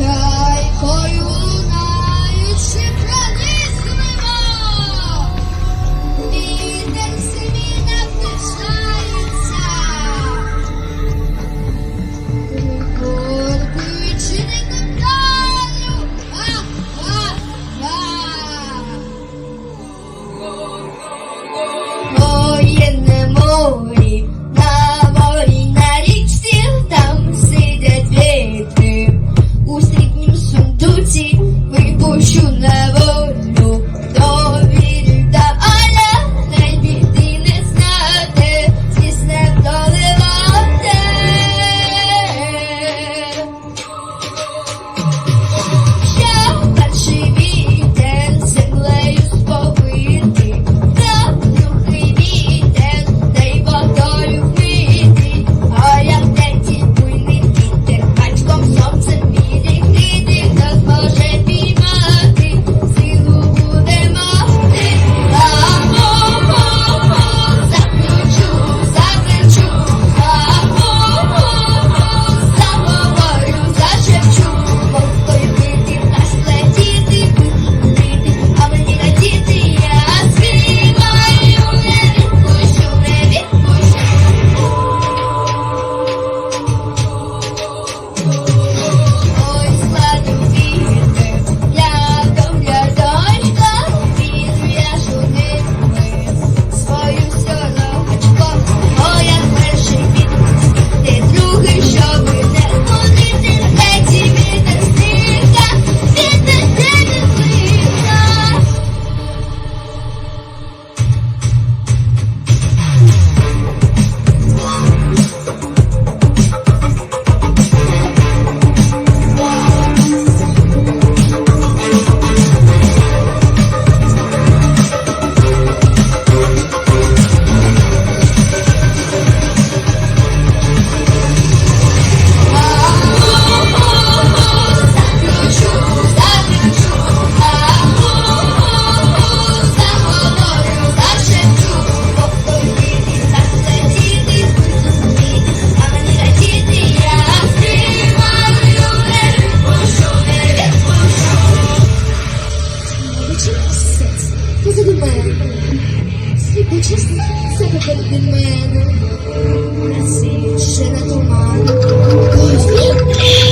try for you. Сліпуче себе перед мене, красивіше на туман. Кожний